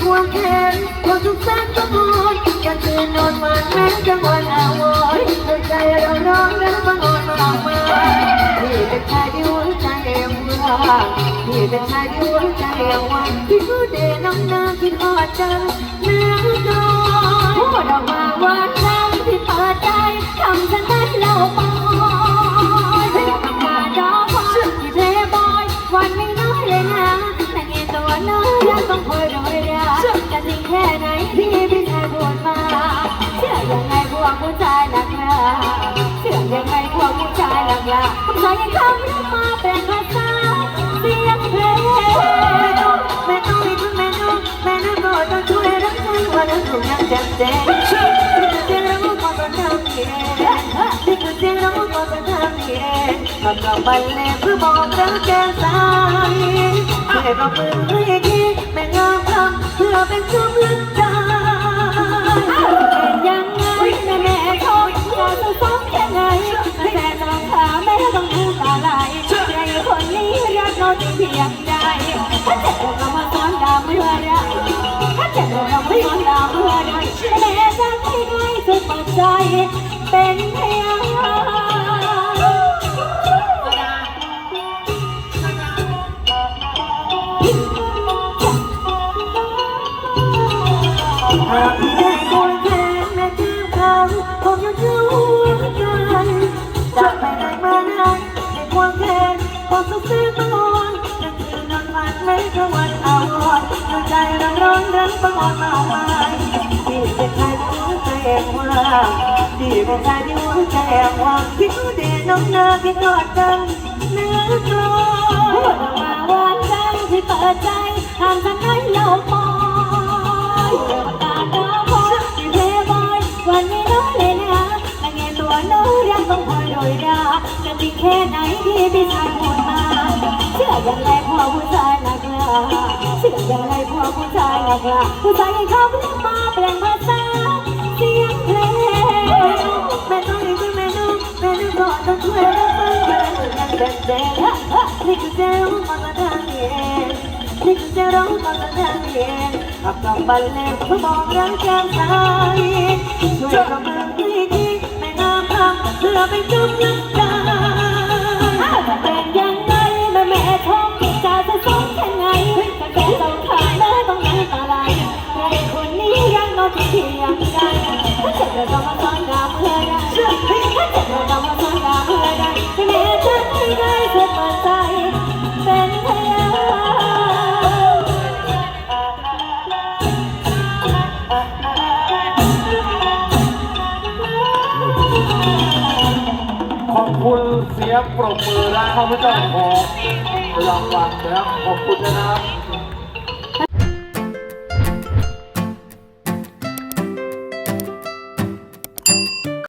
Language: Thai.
ควรแค้นความทุกข์แสนกังวลการคืนนอนฝันแม้กลางวันอาวรณ์ในใจเราร้องนั้นบังอ่อนมากมาที่เป็นชายที่หัวใจเอ็มว่าพี่เป็นชายที่หัวใจเอ็มวันพี่พูดเดน้อนางคิดอดจังแม่น้อยพูดออกมาว่า หนาคำมาเป็นภาษาเสียงเพลงแม่ต้องม่ต้องมีคุณแม่ต้องแม่ต้องโปรดต้องช่วยรับใช้ว่าเราถูกยังจำเจนนี่คือเสียงราพอต้องทำเองนี่คือเสียงเราพอต้องทำเองมากลับบันเลงเพื่อบอกรักแก้มสายช่บอกมือให้ดีแม่งามคำเพื่อเป็นกำ รักเราจริงเพียงใดถ้าเจ็บเรามาสอนดาเมื่อไรถ้าเจ็บเราไม่สอนดาเมื่อไรแม่จะให้ได้สุดปัจจัยเป็นพยานหากไม่ได้ควรแค่แม่จิ้มเขาคงยังอยู่กันจะไปไหนมาไหนไม่ควรแค่ความสุข วอนดวใจร้อนร้อนรันประงอนมาไม้ที่เป็นชายที่หัวใจแอบว่างที่เป็นชายที่หัวใจแอบว่าที่กูเดน้องนาที่กอดกันเนื้อกลอยพูดออกมาว่าใจที่เปิดใจห้ามฉันให้เราปอยตาตาพอที่เพลย์บอยวันนี้น้อยเลยนะแต่เงินตัวน้อยยังต้องคอยโดยดาจะจริงแค่ไหนที่พี่ชายพูด เชื่อยังไงพ่อผู้ชายนักหนาเชื่อยังไงพ่อผู้ชายนักหนาผู้ชายให้เขาเรียกมาเปลี่ยนภาษาเสียงเพลงแม่ต้องรีบแม่ต้องแม่ต้องก่อนต้องช่วยรับฟังแม่ต้องยังเด็กเด็กนี่คือเจ้ามาทางเองนี่คือเจะร้องตอนกลางเย็นขับกลับบันเลงเพื่อบอกรักแก้มสายช่วยประเมินที่ดีไม่งามคำเพื่อเป็นกำลัง คุณเสียงปรบมือและข้าพเจ้าของรางวัลนะครับขอบคุณนะครับ